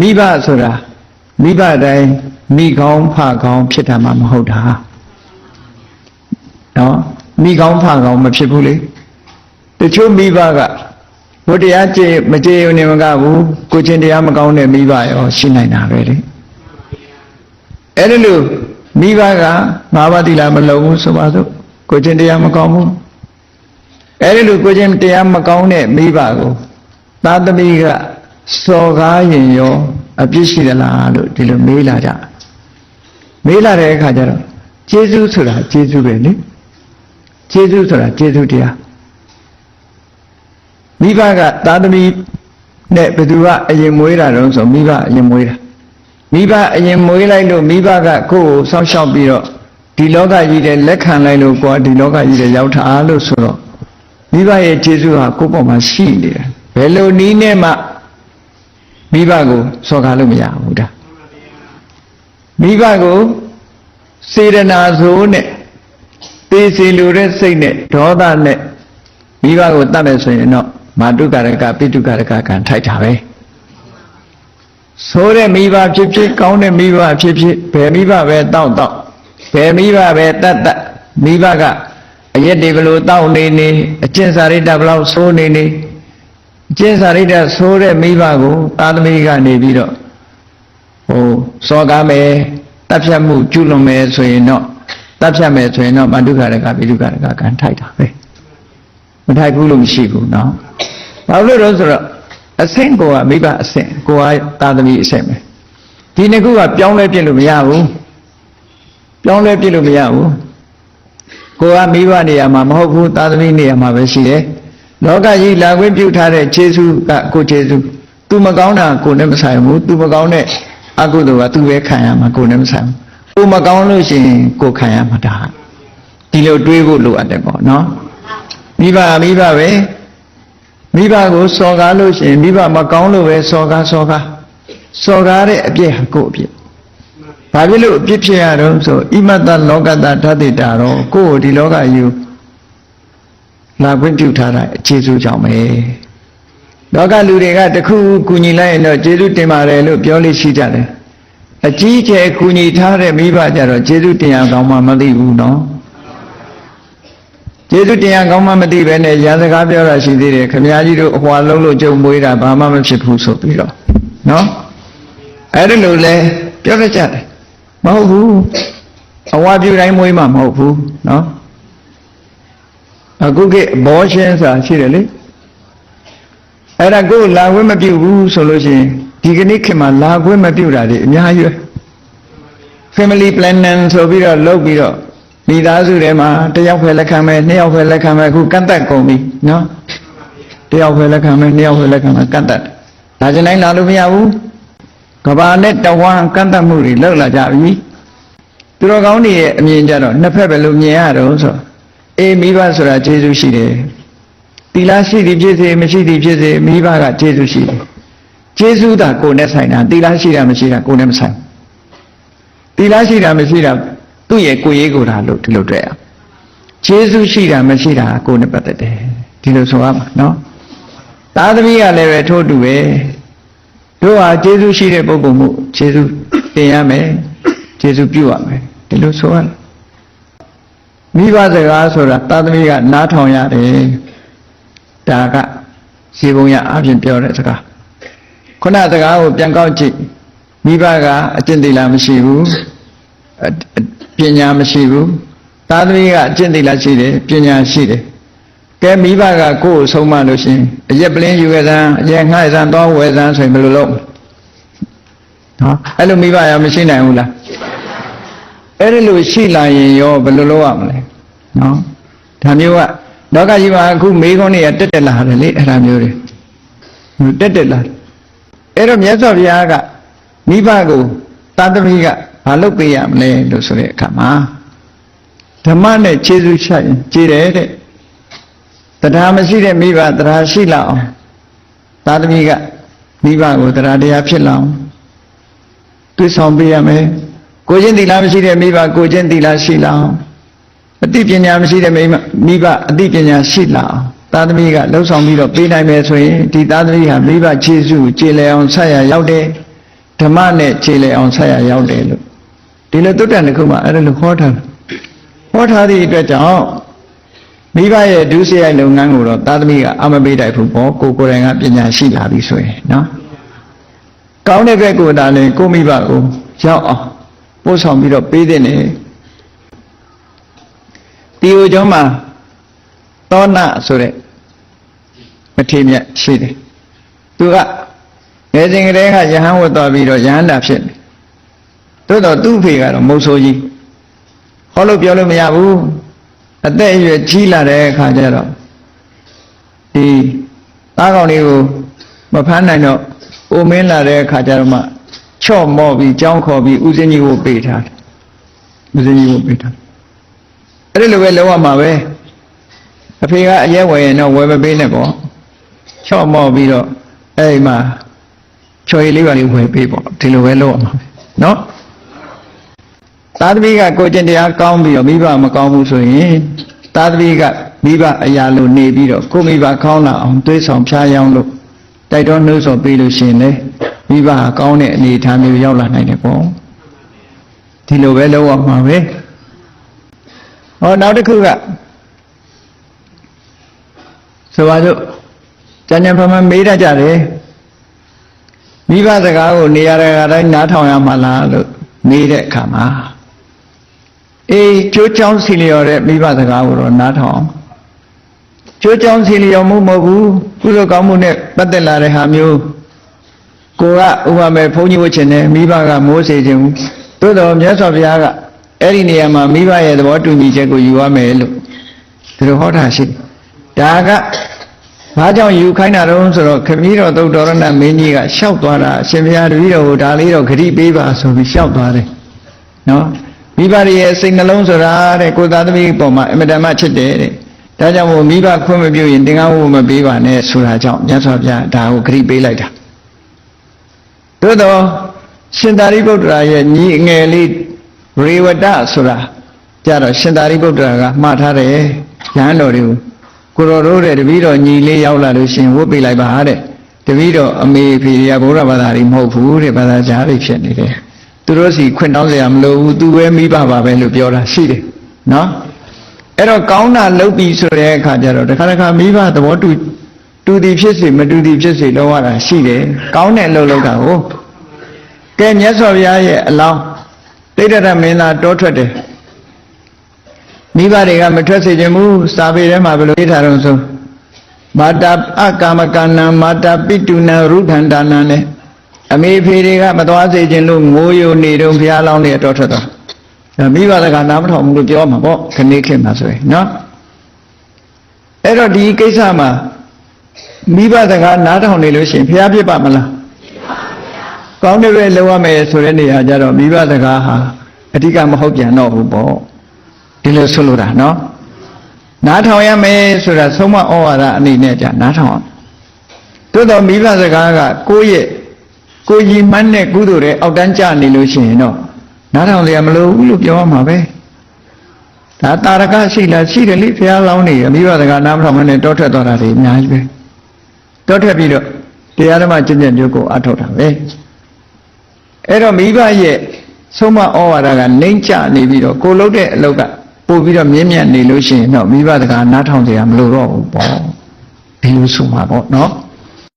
မိဘဆိုတာမိဘတိုင်းမိကောင်းဖကောင်းဖြစ်တာမှမဟုတ်တာနော်မိကောင်းဖကောင်းမဖြစ်ဘူးလေတချို့မိဘကဘုတရားကြည်မကြည်ုံနေမကဘူးကိုချင်းတရားမကောင်းတဲ့မိဘရောရှိနိုင်တာပဲလေအဲ့ဒါလို့မိဘကငါးပါးတိလာမလုံးဘူးဆိုပါစို့ကိုချင်းတရားမကောင်းဘူးအဲ့ဒါလို့ကိုချင်းတရားမကောင်းတဲ့မိဘကိုသာသမီက စော်ကားရင်ရောအပြစ်ရှိသလားလို့ဒီလိုမေးလာကြမေးလာတဲ့အခါကျတော့ကျေးဇူးဆိုတာကျေးဇူးပဲလေကျေးဇူးဆိုတာကျေးဇူးတရားမိဘကသာသမီနဲ့ဘယ်သူကအရင်မွေးတာတုံးဆိုမိဘအရင်မွေးတာမိဘအရင်မွေးလိုက်လို့မိဘကကိုယ့်ကိုစောင့်ရှောက်ပြီးတော့ဒီလောကကြီးတဲ့လက်ခံလိုက်လို့ကိုယ်ကဒီလောကကြီးတဲ့ရောက်တာလို့ဆိုတော့မိဘရဲ့ကျေးဇူးဟာကိုယ့်ပေါ်မှာရှိနေတယ်ဘယ်လိုနည်းနဲ့မှ မိဘကိုစော်ကားလို့မရဘူးဒါမိဘကိုစေရနာဆိုးနဲ့တေးစီလူတဲ့စိတ်နဲ့ဒေါသနဲ့မိဘကိုတတ်မယ်ဆိုရင်တော့မာတုကာရကပိတုကာရကကံထိုက်တာပဲဆိုးတဲ့မိဘဖြစ်ဖြစ်ကောင်းတဲ့မိဘဖြစ်ဖြစ်ဘယ်မိဘပဲတောက်တောက်ဘယ်မိဘပဲတတ်တတ်မိဘကအရက်တွေဘလို့တောက်နေနေအကျင့်စာရိတ္တဘလို့ဆိုးနေနေ အကျင့်စာရိတ္တဆိုးတဲ့မိဘကိုသာသမီကနေပြီးတော့ဟိုစောကားမယ်တပ်ဖြတ်မှုကျุလွန်မယ်ဆိုရင်တော့တပ်ဖြတ်မယ်ဆိုရင်တော့မာတုကာရကပိတုကာရကကံထိုက်တာပဲမထိုက်ဘူးလို့မရှိဘူးเนาะဘာလို့လဲဆိုတော့အဆင့်ကိုကမိဘအဆင့်ကိုကသာသမီအဆင့်ပဲဒီနှစ်ခုကပြောင်းလဲပြစ်လို့မရဘူးပြောင်းလဲပြစ်လို့မရဘူးကိုကမိဘနေရာမှာမဟုတ်ဘူးသာသမီနေရာမှာပဲရှိတယ် လောကကြီးလာခွင့်ပြုထားတဲ့ခြေဆုကကိုခြေဆုသူမကောင်းတာကိုနဲ့မဆိုင်ဘူးသူမကောင်းတဲ့အကုသိုလ်ကသူပဲခံရမှာကိုနဲ့မဆိုင်ဘူးကိုမကောင်းလို့ရှိရင်ကိုခံရမှာဒါဒီလိုတွေးဖို့လိုအပ်တယ်ပေါ့နော်မိဘမိဘပဲမိဘကိုစော်ကားလို့ရှိရင်မိဘမကောင်းလို့ပဲစော်ကားစော်ကားစော်ကားတဲ့အပြစ်ဟာကိုအပြစ်ဘာဖြစ်လို့အပြစ်ဖြစ်ရတော့ဆိုဣမတ္တလောကတ္တဓာတိတာတော့ကိုယ်ဒီလောကယူ လာခွင့်ပြုထားတာအခြေစုကြောင့်ပဲလောကလူတွေကတခုကူညီလိုက်ရင်တော့ကျေးဇူးတင်ပါတယ်လို့ပြောလို့ရှိကြတယ်အကြီးကျယ်ကူညီထားတဲ့မိဘကြတော့ကျေးဇူးတင်ရကောင်းမှမသိဘူးနော်ကျေးဇူးတင်ရကောင်းမှမသိပဲနဲ့ရာစကားပြောတာရှိသေးတယ်ခမည်းကြီးတို့အဟွာလုံးလို့ကြုံမွေးတာဘာမှမဖြစ်ဘူးဆိုပြီးတော့နော်အဲ့ဒါလို့လဲပြောရကြတယ်မဟုတ်ဘူးအဝါပြူတိုင်းမွေးမှမဟုတ်ဘူးနော် အခုကဘောချင်းစာရှိတယ်လေအဲ့ဒါကိုလာခွင့်မပြုဘူးဆိုလို့ရှိရင်ဒီကနေ့ခေတ်မှာလာခွင့်မပြုတာတွေအများကြီးပဲ family planning ဆိုပြီးတော့လုပ်ပြီးတော့မိသားစုထဲမှာတစ်ယောက်ပဲလက်ခံမယ်နှစ်ယောက်ပဲလက်ခံမယ်အခုကန့်တတ်ကုန်ပြီနော်တစ်ယောက်ပဲလက်ခံမယ်နှစ်ယောက်ပဲလက်ခံမယ်ကန့်တတ်ဒါကြတိုင်းလာလို့မရဘူးကဘာနဲ့တဝမ်းကန့်တတ်မှုတွေလောက်လာကြပြီသူတော်ကောင်းတွေရဲ့အမြင်ကြတော့နှစ်ဖက်ပဲလို့မြင်ရတော့ဆို အေးမိဘဆိုတာကျေးဇူးရှိတယ်တီလာရှိသည်ဖြစ်စေမရှိသည်ဖြစ်စေမိဘကကျေးဇူးရှိတယ်ကျေးဇူးတာကိုယ်နဲ့ဆိုင်တာတီလာရှိတာမရှိတာကိုယ်နဲ့မဆိုင်တီလာရှိတာမရှိတာသူ့ရဲ့ကိုယ်ရေးကိုယ်တာလို့ဒီလိုတွေ့ရကျေးဇူးရှိတာမရှိတာကိုယ်နဲ့ပတ်သက်တယ်ဒီလိုဆိုရမှာနော်သာသမီကလည်းပဲထို့တူပဲတို့ဟာကျေးဇူးရှိတဲ့ပုဂ္ဂိုလ်မှုကျေးဇူးတင်ရမယ်ကျေးဇူးပြုရမယ်ဒီလိုဆိုရတယ် မိဘစကားဆိုတာသာသမီကနားထောင်ရတယ်ဒါကဇေဘုံရအပြင်ပြောတဲ့စကားခုနစကားကိုပြန်ကောက်ကြည့်မိဘကအကျင့်သီလမရှိဘူးပညာမရှိဘူးသာသမီကအကျင့်သီလရှိတယ်ပညာရှိတယ်ကဲမိဘကကိုယ်ကိုဆုံးမလို့ရှင်အရက်ပလင်းယူရစမ်းအရက်ငှားရစမ်းသွားဝယ်စမ်းဆိုရင်ဘယ်လိုလုပ်နော်အဲ့လိုမိဘရောမရှိနိုင်ဘူးလား အဲ့ဒီလိုရှိလာရင်ရောဘယ်လိုလုပ်ရမလဲနော်ဒါမျိုးကလောကကြီးမှာအခုမေးခွန်းတွေကတက်တက်လာတယ်လေအဲ့ဒါမျိုးတွေတက်တက်လာအဲ့တော့မြတ်စွာဘုရားကမိဘကိုသာသမီကဘာလုပ်ပေးရမလဲလို့ဆိုတဲ့အခါမှာဓမ္မနဲ့ခြေဆုချရင်ကြည်တယ်တဲ့တရားမရှိတဲ့မိဘတရားရှိလာအောင်သာသမီကမိဘကိုတရားတရားဖြစ်လာအောင်တွေ့ဆောင်ပေးရမယ် ကိုချင်းသီလမရှိတဲ့မိဘကိုချင်းသီလရှိလာအောင်အသိပညာမရှိတဲ့မိဘမိဘအသိပညာရှိလာအောင်သာသမီကလှုပ်ဆောင်ပြီးတော့ပေးနိုင်မယ်ဆိုရင်ဒီသာသမီဟာမိဘခြေဆုကျေလည်အောင်ဆက်ရရောက်တယ်ဓမ္မနဲ့ခြေလေအောင်ဆက်ရရောက်တယ်လို့ဒီလိုတုတ်တန်တစ်ခုမှအဲ့ဒါလိုခေါ်ထားတယ်ဟောထားသည့်အတွက်ကြောင့်မိဘရဲ့ဒုစရိုက်လုပ်ငန်းကိုတော့သာသမီကအမပေးတိုက်ဘူးပေါ့ကိုကိုယ်တိုင်ကပညာရှိလာပြီဆိုရင်နော်ကောင်းတဲ့ဘက်ကိုဒါလည်းကိုမိဘကိုရောက်အောင် ပို့ဆောင်ပြီးတော့ပေးတဲ့နေတီဟိုကျောင်းမှာသောနာဆိုတဲ့မထေမြတ်ရှိတယ်သူကငယ်စဉ်ကတည်းကယဟန်ဝတ်သွားပြီးတော့ယဟန္တာဖြစ်တယ်သို့တော့သူ့ဖေကတော့မုတ်ဆိုးကြီးဟောလို့ပြောလို့မရဘူးအသက်အရွယ်ကြီးလာတဲ့အခါကျတော့ဒီသားကောင်လေးကိုမဖမ်းနိုင်တော့အိုမင်းလာတဲ့အခါကျတော့မှ ချော့မော့ပြီးကြောင်းခေါ်ပြီးဥစဉ်ကြီးကိုပေးထားတယ်ဥစဉ်ကြီးကိုပေးထားအဲ့ဒီလိုပဲလုံးဝမှာပဲအဖေကအရက်ဝယ်ရင်တော့ဝယ်မပေးနဲ့ပေါ့ချော့မော့ပြီးတော့အဲ့ဒီမှာချော်ရည်လေးပါလေးဝယ်ပေးပေါ့ဒီလိုပဲလုပ်အောင်ပါပဲနော်သာသမီကကိုကျင့်တရားကောင်းပြီးတော့မိဘမကောင်းဘူးဆိုရင်သာသမီကမိဘအရာလိုနေပြီးတော့ကိုမိဘကောင်းလာအောင်တွေးဆောင်ဖြားယောင်းလို့တိုက်တော်နှိုးဆော်ပေးလို့ရှိရင်လေ မိဘကောင်းတဲ့အနေအထားမျိုးရောက်လာနိုင်တယ်ပေါ့ဒီလိုပဲလုပ်ရမှာပဲဟောနောက်တစ်ခုကဆိုပါစို့ကျန်ကျန်ဖန်ဖန်မေးတတ်ကြတယ်မိဘစကားကိုနေရာတကာတိုင်းနားထောင်ရမှာလားလို့မေးတဲ့အခါမှာအေးကျိုးချောင်းစီလျော်တဲ့မိဘစကားကိုတော့နားထောင်ကျိုးချောင်းစီလျော်မှုမဟုတ်ဘူးကုသိုလ်ကောင်းမှုနဲ့ပတ်သက်လာတဲ့ဟာမျိုး ကိုကဥပမာဘုန်းကြီးဝတ်ချင်တယ်မိဘကမိုးစေခြင်းဘူးသို့တော်မြတ်စွာဘုရားကအဲ့ဒီနေရာမှာမိဘရဲ့သဘောတူညီချက်ကိုယူရမယ်လို့ဒီလိုဟောတာရှိတယ်ဒါကဘာကြောင့်ယူခိုင်းတာတော့ဆိုတော့ခမည်းတော်သုတ်တော်ရဏမင်းကြီးကလျှောက်သွားတာအရှင်ဘုရားတပည့်တော်ကိုဒါလေးတော့ဂရိပေးပါဆိုပြီးလျှောက်သွားတယ်နော်မိဘရဲ့စိတ်နှလုံးဆိုတာတဲ့ကိုသားသမီးပေါ်မှာအင်မတန်မှချစ်တယ်တဲ့ဒါကြောင့်မို့မိဘခွင့်မပြုရင်သင်္ကန်းဝတ်မပေးပါနဲ့ဆိုတာကြောင့်မြတ်စွာဘုရားဒါကိုဂရိပေးလိုက်တာ သို့တော့ရှင်သာရိပုတ္တရာရဲ့ညီအငယ်လေးရေဝတဆိုတာကြတော့ရှင်သာရိပုတ္တရာကမှားထားတယ်ရဟန်းတော်တွေကိုကိုတော်တို့တဲ့တပည့်တော်ညီလေးရောက်လာလို့ရှင်ဝတ်ပေးလိုက်ပါတဲ့တပည့်တော်အမေဖေရဗုဒ္ဓဘာသာတွေမဟုတ်ဘူးတဲ့ဘာသာကြားတွေဖြစ်နေတယ်သူတို့စီခွင့်တောင်းစရာမလိုဘူးသူပဲမိဘပါပဲလို့ပြောတာရှိတယ်နော်အဲ့တော့ကောင်းတာလုပ်ပြီဆိုတဲ့အခါကျတော့တခါတခါမိဘသဘောတူ တူသည်ဖြစ်စေမတူသည်ဖြစ်စေတော့ရတာရှိတယ်ကောင်းတဲ့အလုပ်လုပ်တာကိုကဲမြတ်စွာဘုရားရဲ့အလောင်းတိဋ္ဌရမင်းသားတောထွက်တယ်မိဘတွေကမထွက်စေခြင်းဘူးစာပေထဲမှာဘယ်လိုရေးထားတော့ဆိုမာတာအကာမကဏ္ဏမာတာပိတုနရုဒန္တာနနဲ့အမေဖေတွေကမသွားစေခြင်းလို့ငိုယိုနေတော့ဘုရားလောင်းတွေတော့ထွက်သွားဒါမိဘကနားမထောင်ဘူးလို့ပြောမှာပေါ့ခဏခေတ်မှာဆိုရင်နော်အဲ့တော့ဒီကိစ္စမှာ မိဘစကားနားထောင်နေလို့ရှိရင်ဘုရားပြစ်ပါမလားကောင်းတဲ့ပဲလုပ်ရမယ်ဆိုတဲ့နေရာကျတော့မိဘစကားဟာအဓိကမဟုတ်ပြန်တော့ဘူးပေါ့ဒီလိုဆိုလိုတာနော်နားထောင်ရမယ်ဆိုတာသုံးမဩဝါဒအနေနဲ့じゃနားထောင်အောင်သို့တော့မိဘစကားကကိုယ့်ရဲ့ကိုယ်ရည်မှန်းတဲ့ကုသိုလ်တွေအောက်တန်းကျနေလို့ရှိရင်တော့နားထောင်စရာမလိုဘူးလို့ပြောရမှာပဲဒါတာရကရှိလားရှိတယ်လေဘုရားလောင်းနေမိဘစကားနားမထောင်မနဲ့တောထွက်သွားတာတွေအများကြီးပဲ တောထွက်ပြီးတော့တရားဓမ္မကျင့်ကြံမျိုးကိုအထောက်တာပဲအဲ့တော့မိဘရဲ့ဆုံးမဩဝါဒကနှိမ့်ချနေပြီးတော့ကိုလုပ်တဲ့အလုပ်ကပို့ပြီးတော့မြင့်မြတ်နေလို့ရှိရင်တော့မိဘစကားနားထောင်စရာမလိုတော့ဘူးပေါ့ဒီလိုဆိုမှာပေါ့နော်